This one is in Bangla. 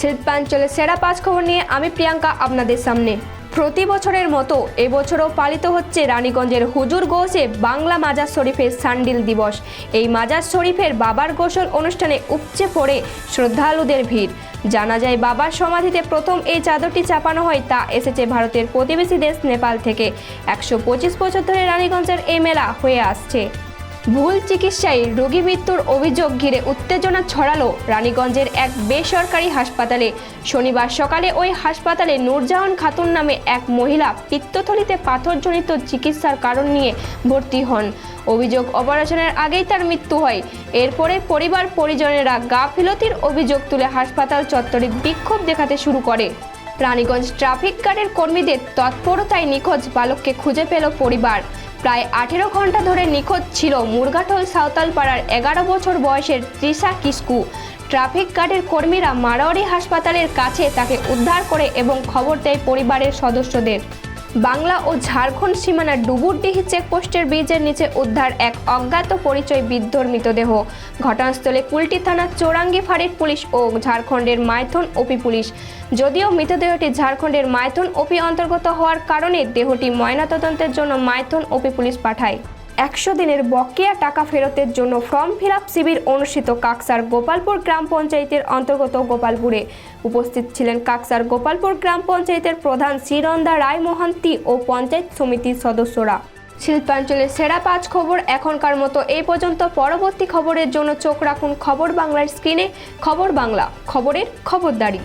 শিল্পাঞ্চলের সেরা পাঁচ খবর নিয়ে আমি প্রিয়াঙ্কা আপনাদের সামনে। প্রতি বছরের মতো এবছরও পালিত হচ্ছে রানীগঞ্জের হুজুর গোসে বাংলা মাজার শরীফের সান্ডিল দিবস। এই মাজার শরীফের বাবার গোসল অনুষ্ঠানে উপচে পড়ে শ্রদ্ধালুদের ভিড়। জানা যায় বাবার সমাধিতে প্রথম এই চাদরটি চাপানো হয় তা এসেছে ভারতের প্রতিবেশী দেশ নেপাল থেকে। একশো পঁচিশ বছর ধরে রানীগঞ্জের এই মেলা হয়ে আসছে। ভুল চিকিৎসায় রোগী মৃত্যুর অভিযোগ ঘিরে উত্তেজনা ছড়ালো রানীগঞ্জের এক বেসরকারি হাসপাতালে। শনিবার সকালে ওই হাসপাতালে নূরজাহান খাতুন নামে এক মহিলা পিত্তথলিতে পাথরজনিত চিকিৎসার কারণ নিয়ে ভর্তি হন। অভিযোগ অপারেশনের আগেই তার মৃত্যু হয়। এরপরে পরিবার পরিজনেরা গাফিলতির অভিযোগ তুলে হাসপাতাল চত্বরে বিক্ষোভ দেখাতে শুরু করে। রানীগঞ্জ ট্রাফিক গার্ডের কর্মীদের তৎপরতায় নিখোঁজ বালককে খুঁজে পেল পরিবার। প্রায় আঠেরো ঘণ্টা ধরে নিখোঁজ ছিল মুরগাটল সাঁওতালপাড়ার এগারো বছর বয়সের তৃষা কিস্কু। ট্রাফিক গার্ডের কর্মীরা মারোয়ারি হাসপাতালের কাছে তাকে উদ্ধার করে এবং খবর দেয় পরিবারের সদস্যদের। বাংলা ও ঝাড়খণ্ড সীমানার ডুবুরডিহি চেকপোস্টের ব্রিজের নিচে উদ্ধার এক অজ্ঞাত পরিচয় বৃদ্ধর মৃতদেহ। ঘটনাস্থলে কুলটি থানার চৌরাঙ্গি ফাঁড়ির পুলিশ ও ঝাড়খণ্ডের মাইথন ওপি পুলিশ। যদিও মৃতদেহটি ঝাড়খণ্ডের মাইথন ওপি অন্তর্গত হওয়ার কারণে দেহটি ময়নাতদন্তের জন্য মাইথন ওপি পুলিশ পাঠায়। একশো দিনের বকেয়া টাকা ফেরতের জন্য ফর্ম ফিল শিবির অনুষ্ঠিত কাকসার গোপালপুর গ্রাম পঞ্চায়েতের অন্তর্গত গোপালপুরে। উপস্থিত ছিলেন কাকসার গোপালপুর গ্রাম পঞ্চায়েতের প্রধান শ্রীরন্দা রায় মহান্তি ও পঞ্চায়েত সমিতির সদস্যরা। শিল্পাঞ্চলের সেরা পাঁচ খবর এখনকার মতো এই পর্যন্ত। পরবর্তী খবরের জন্য চোখ রাখুন খবর বাংলার স্ক্রিনে। খবর বাংলা, খবরের খবরদারি।